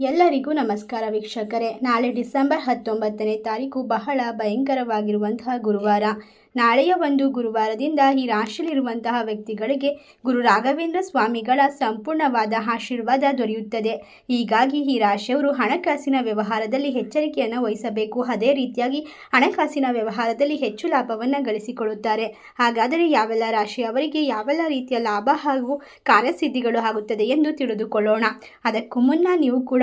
ಎಲ್ಲರಿಗೂ ನಮಸ್ಕಾರ ವೀಕ್ಷಕರೇ. ನಾಳೆ ಡಿಸೆಂಬರ್ ಹತ್ತೊಂಬತ್ತನೇ ತಾರೀಕು ಬಹಳ ಭಯಂಕರವಾಗಿರುವಂತಹ ಗುರುವಾರ. ನಾಳೆಯ ಒಂದು ಗುರುವಾರದಿಂದ ಈ ರಾಶಿಯಲ್ಲಿರುವಂತಹ ವ್ಯಕ್ತಿಗಳಿಗೆ ಗುರು ರಾಘವೇಂದ್ರ ಸ್ವಾಮಿಗಳ ಸಂಪೂರ್ಣವಾದ ಆಶೀರ್ವಾದ ದೊರೆಯುತ್ತದೆ. ಹೀಗಾಗಿ ಈ ರಾಶಿಯವರು ಹಣಕಾಸಿನ ವ್ಯವಹಾರದಲ್ಲಿ ಎಚ್ಚರಿಕೆಯನ್ನು ವಹಿಸಬೇಕು. ಅದೇ ರೀತಿಯಾಗಿ ಹಣಕಾಸಿನ ವ್ಯವಹಾರದಲ್ಲಿ ಹೆಚ್ಚು ಲಾಭವನ್ನು ಗಳಿಸಿಕೊಳ್ಳುತ್ತಾರೆ. ಹಾಗಾದರೆ ಯಾವೆಲ್ಲ ರಾಶಿಯವರಿಗೆ ಯಾವೆಲ್ಲ ರೀತಿಯ ಲಾಭ ಹಾಗೂ ಕಾರ್ಯಸಿದ್ಧಿಗಳು ಆಗುತ್ತದೆ ಎಂದು ತಿಳಿದುಕೊಳ್ಳೋಣ. ಅದಕ್ಕೂ ಮುನ್ನ ನೀವು ಕೂಡ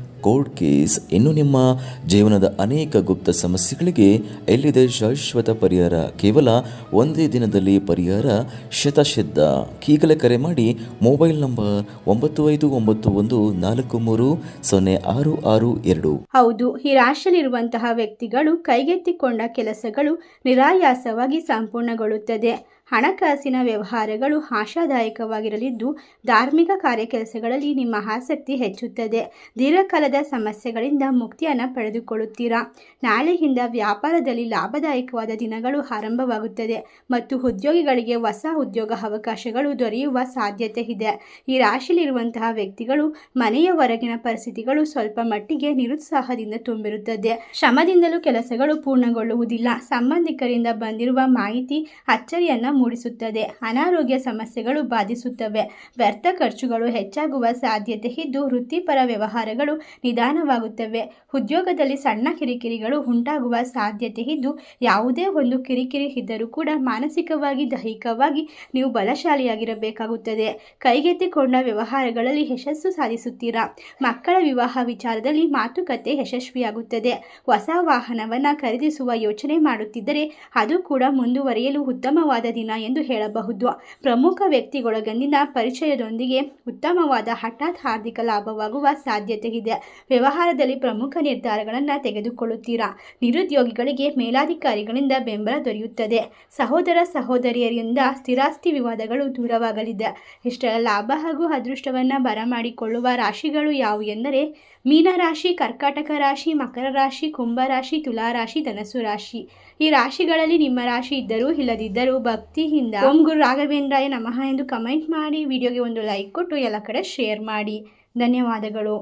ಕೋರ್ಟ್ ಕೇಸ್ ಇನ್ನು ನಿಮ್ಮ ಜೀವನದ ಅನೇಕ ಗುಪ್ತ ಸಮಸ್ಯೆಗಳಿಗೆ ಎಲ್ಲಿದೆ ಶಾಶ್ವತ ಪರಿಹಾರ? ಕೇವಲ ಒಂದೇ ದಿನದಲ್ಲಿ ಪರಿಹಾರ? ಶತಶಿದ್ಧ ಈಗಲೇ ಕರೆ ಮಾಡಿ ಮೊಬೈಲ್ ನಂಬರ್ ಒಂಬತ್ತು ಐದು ಒಂಬತ್ತು ಒಂದು ನಾಲ್ಕು ಮೂರು ಸೊನ್ನೆ ಆರು ಆರು ಎರಡು. ಹೌದು ವ್ಯಕ್ತಿಗಳು ಕೈಗೆತ್ತಿಕೊಂಡ ಕೆಲಸಗಳು ನಿರಾಯಾಸವಾಗಿ ಸಂಪೂರ್ಣಗೊಳ್ಳುತ್ತದೆ. ಹಣಕಾಸಿನ ವ್ಯವಹಾರಗಳು ಆಶಾದಾಯಕವಾಗಿರಲಿದ್ದು, ಧಾರ್ಮಿಕ ಕಾರ್ಯಕೆಲಸಗಳಲ್ಲಿ ನಿಮ್ಮ ಆಸಕ್ತಿ ಹೆಚ್ಚುತ್ತದೆ. ದೀರ್ಘಕಾಲದ ಸಮಸ್ಯೆಗಳಿಂದ ಮುಕ್ತಿಯನ್ನು ಪಡೆದುಕೊಳ್ಳುತ್ತೀರಾ? ನಾಳೆಯಿಂದ ವ್ಯಾಪಾರದಲ್ಲಿ ಲಾಭದಾಯಕವಾದ ದಿನಗಳು ಆರಂಭವಾಗುತ್ತದೆ ಮತ್ತು ಉದ್ಯೋಗಿಗಳಿಗೆ ಹೊಸ ಉದ್ಯೋಗ ಅವಕಾಶಗಳು ದೊರೆಯುವ ಸಾಧ್ಯತೆ ಇದೆ. ಈ ರಾಶಿಯಲ್ಲಿರುವಂತಹ ವ್ಯಕ್ತಿಗಳು ಮನೆಯ ಹೊರಗಿನ ಪರಿಸ್ಥಿತಿಗಳು ಸ್ವಲ್ಪ ಮಟ್ಟಿಗೆ ನಿರುತ್ಸಾಹದಿಂದ ತುಂಬಿರುತ್ತದೆ. ಶ್ರಮದಿಂದಲೂ ಕೆಲಸಗಳು ಪೂರ್ಣಗೊಳ್ಳುವುದಿಲ್ಲ. ಸಂಬಂಧಿಕರಿಂದ ಬಂದಿರುವ ಮಾಹಿತಿ, ಅಚ್ಚರಿಯನ್ನ ಮೂಡಿಸುತ್ತದೆ. ಅನಾರೋಗ್ಯ ಸಮಸ್ಯೆಗಳು ಬಾಧಿಸುತ್ತವೆ. ವ್ಯರ್ಥ ಖರ್ಚುಗಳು ಹೆಚ್ಚಾಗುವ ಸಾಧ್ಯತೆ ಇದ್ದು ವೃತ್ತಿಪರ ವ್ಯವಹಾರಗಳು ನಿಧಾನವಾಗುತ್ತವೆ. ಉದ್ಯೋಗದಲ್ಲಿ ಸಣ್ಣ ಕಿರಿಕಿರಿಗಳು ಉಂಟಾಗುವ ಸಾಧ್ಯತೆ ಇದ್ದು ಯಾವುದೇ ಒಂದು ಕಿರಿಕಿರಿ ಇದ್ದರೂ ಕೂಡ ಮಾನಸಿಕವಾಗಿ, ದೈಹಿಕವಾಗಿ ನೀವು ಬಲಶಾಲಿಯಾಗಿರಬೇಕಾಗುತ್ತದೆ. ಕೈಗೆತ್ತಿಕೊಂಡ ವ್ಯವಹಾರಗಳಲ್ಲಿ ಯಶಸ್ಸು ಸಾಧಿಸುತ್ತೀರಾ? ಮಕ್ಕಳ ವಿವಾಹ ವಿಚಾರದಲ್ಲಿ ಮಾತುಕತೆ ಯಶಸ್ವಿಯಾಗುತ್ತದೆ. ಹೊಸ ವಾಹನವನ್ನು ಖರೀದಿಸುವ ಯೋಚನೆ ಮಾಡುತ್ತಿದ್ದರೆ ಅದು ಕೂಡ ಮುಂದುವರಿಯಲು ಉತ್ತಮವಾದ ದಿನ. ಎಂದು ಹೇಳಬಹುದು. ಪ್ರಮುಖ ವ್ಯಕ್ತಿಗಳೊಂದಿನ ಪರಿಚಯದೊಂದಿಗೆ ಉತ್ತಮವಾದ ಹಠಾತ್ ಆರ್ಥಿಕ ಲಾಭವಾಗುವ ಸಾಧ್ಯತೆ ಇದೆ ವ್ಯವಹಾರದಲ್ಲಿ ಪ್ರಮುಖ ನಿರ್ಧಾರಗಳನ್ನು ತೆಗೆದುಕೊಳ್ಳುತ್ತೀರಾ? ನಿರುದ್ಯೋಗಿಗಳಿಗೆ ಮೇಲಾಧಿಕಾರಿಗಳಿಂದ ಬೆಂಬಲ ದೊರೆಯುತ್ತದೆ. ಸಹೋದರ ಸಹೋದರಿಯರಿಂದ ಸ್ಥಿರಾಸ್ತಿ ವಿವಾದಗಳು ದೂರವಾಗಲಿದೆ. ಇಷ್ಟರ ಲಾಭ ಹಾಗೂ ಅದೃಷ್ಟವನ್ನು ಬರಮಾಡಿಕೊಳ್ಳುವ ರಾಶಿಗಳು ಯಾವುವು ಎಂದರೆ, ಮೀನರಾಶಿ, ಕರ್ಕಾಟಕ ರಾಶಿ, ಮಕರ ರಾಶಿ, ಕುಂಭ ರಾಶಿ ತುಲಾ ರಾಶಿ. ಈ ರಾಶಿಗಳಲ್ಲಿ ನಿಮ್ಮ ರಾಶಿ ಇದ್ದರೂ ಇಲ್ಲದಿದ್ದರೂ ಭಕ್ತಿಯಿಂದ ಓಂ ಗುರು ರಾಘವೇಂದ್ರಾಯ ನಮಃ ಎಂದು ಕಮೆಂಟ್ ಮಾಡಿ, ವಿಡಿಯೋಗೆ ಒಂದು ಲೈಕ್ ಕೊಟ್ಟು ಎಲ್ಲ ಕಡೆ ಶೇರ್ ಮಾಡಿ. ಧನ್ಯವಾದಗಳು.